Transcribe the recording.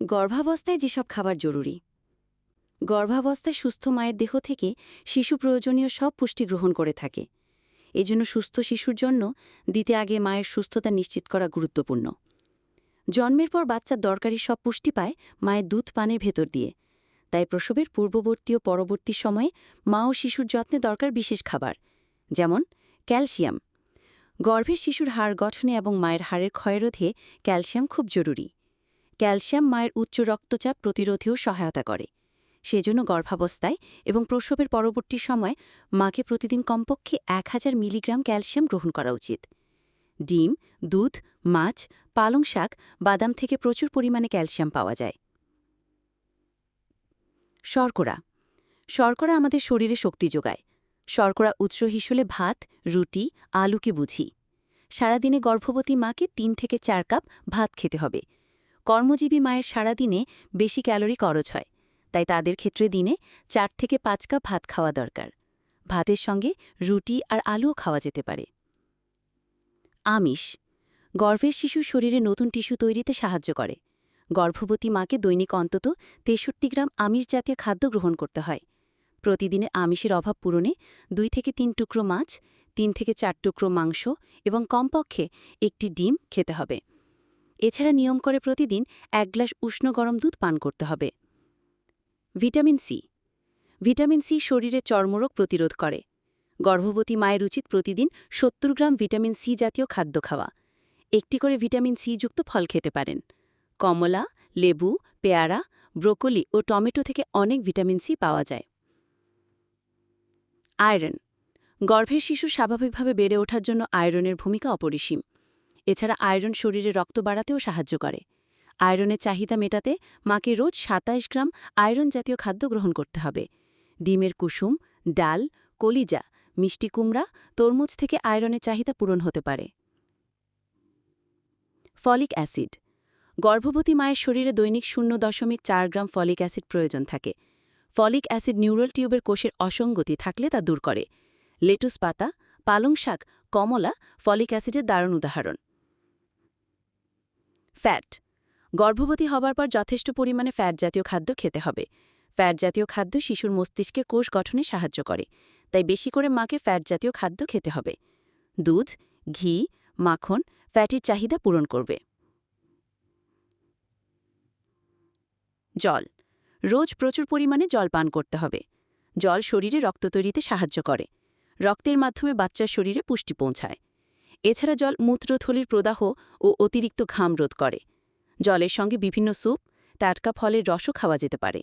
গর্ভাবস্থায় যেসব খাবার জরুরি। গর্ভাবস্থায় সুস্থ মায়ের দেহ থেকে শিশু প্রয়োজনীয় সব পুষ্টি গ্রহণ করে থাকে। এজন্য সুস্থ শিশুর জন্য দিতে আগে মায়ের সুস্থতা নিশ্চিত করা গুরুত্বপূর্ণ। জন্মের পর বাচ্চার দরকারি সব পুষ্টি পায় মায়ের দুধ পানের ভেতর দিয়ে। তাই প্রসবের পূর্ববর্তী ও পরবর্তী সময়ে মা ও শিশুর যত্নে দরকার বিশেষ খাবার, যেমন ক্যালসিয়াম। গর্ভের শিশুর হাড় গঠনে এবং মায়ের হাড়ের ক্ষয়রোধে ক্যালসিয়াম খুব জরুরি। ক্যালসিয়াম মায়ের উচ্চ রক্তচাপ প্রতিরোধেও সহায়তা করে। সেজন্য গর্ভাবস্থায় এবং প্রসবের পরবর্তী সময় মাকে প্রতিদিন কমপক্ষে এক হাজার মিলিগ্রাম ক্যালসিয়াম গ্রহণ করা উচিত। ডিম, দুধ, মাছ, পালং শাক, বাদাম থেকে প্রচুর পরিমাণে ক্যালসিয়াম পাওয়া যায়। শর্করা। শর্করা আমাদের শরীরে শক্তি যোগায়। শর্করা উৎস হিসেবে ভাত, রুটি, আলুকে বুঝি। সারাদিনে গর্ভবতী মাকে তিন থেকে চার কাপ ভাত খেতে হবে। কর্মজীবী মায়ের সারাদিনে বেশি ক্যালোরি খরচ হয়, তাই তাদের ক্ষেত্রে দিনে চার থেকে পাঁচ কাপ ভাত খাওয়া দরকার। ভাতের সঙ্গে রুটি আর আলুও খাওয়া যেতে পারে। আমিষ। গর্ভের শিশু শরীরে নতুন টিস্যু তৈরিতে সাহায্য করে। গর্ভবতী মাকে দৈনিক অন্তত তেষট্টি গ্রাম আমিষ জাতীয় খাদ্য গ্রহণ করতে হয়। প্রতিদিনের আমিষের অভাব পূরণে দুই থেকে তিন টুকরো মাছ, তিন থেকে চার টুকরো মাংস এবং কমপক্ষে একটি ডিম খেতে হবে। এছাড়া নিয়ম করে প্রতিদিন এক গ্লাস উষ্ণ গরম দুধ পান করতে হবে। Vitamin C. ভিটামিন সি শরীরে চর্মরোগ প্রতিরোধ করে। গর্ভবতী মায়ের উচিত প্রতিদিন সত্তর গ্রাম ভিটামিন সি জাতীয় খাদ্য খাওয়া। একটি করে ভিটামিন সি যুক্ত ফল খেতে পারেন। কমলা, লেবু, পেয়ারা, ব্রোকলি ও টমেটো থেকে অনেক ভিটামিন সি পাওয়া যায়। আয়রন। গর্ভের শিশু স্বাভাবিকভাবে বেড়ে ওঠার জন্য আয়রনের ভূমিকা অপরিসীম। এছাড়া আয়রন শরীরে রক্ত বাড়াতেও সাহায্য করে। আয়রনের চাহিদা মেটাতে মাকে রোজ সাতাইশ গ্রাম আয়রন জাতীয় খাদ্য গ্রহণ করতে হবে। ডিমের কুসুম, ডাল, কলিজা, মিষ্টি কুমড়া, তরমুজ থেকে আয়রনের চাহিদা পূরণ হতে পারে। Folic acid. গর্ভবতী মায়ের শরীরে দৈনিক শূন্য দশমিক চার গ্রাম ফলিক অ্যাসিড প্রয়োজন থাকে। ফলিক অ্যাসিড নিউরাল টিউবের কোষের অসঙ্গতি থাকলে তা দূর করে। লেটুস পাতা, পালং শাক, কমলা ফলিক অ্যাসিডের দারুণ উদাহরণ। ফ্যাট। গর্ভবতী হবার পর যথেষ্ট পরিমাণে ফ্যাট জাতীয় খাদ্য খেতে হবে। ফ্যাট জাতীয় খাদ্য শিশুর মস্তিষ্কের কোষ গঠনে সাহায্য করে, তাই বেশি করে মাকে ফ্যাট জাতীয় খাদ্য খেতে হবে। দুধ, ঘি, মাখন ফ্যাটির চাহিদা পূরণ করবে। জল। রোজ প্রচুর পরিমাণে জল পান করতে হবে। জল শরীরে রক্ত তৈরিতে সাহায্য করে। রক্তের মাধ্যমে বাচ্চার শরীরে পুষ্টি পৌঁছায়। এছাড়া জল মূত্রথলির প্রদাহ ও অতিরিক্ত ঘাম রোধ করে। জলের সঙ্গে বিভিন্ন স্যুপ, টাটকা ফলের রসও খাওয়া যেতে পারে।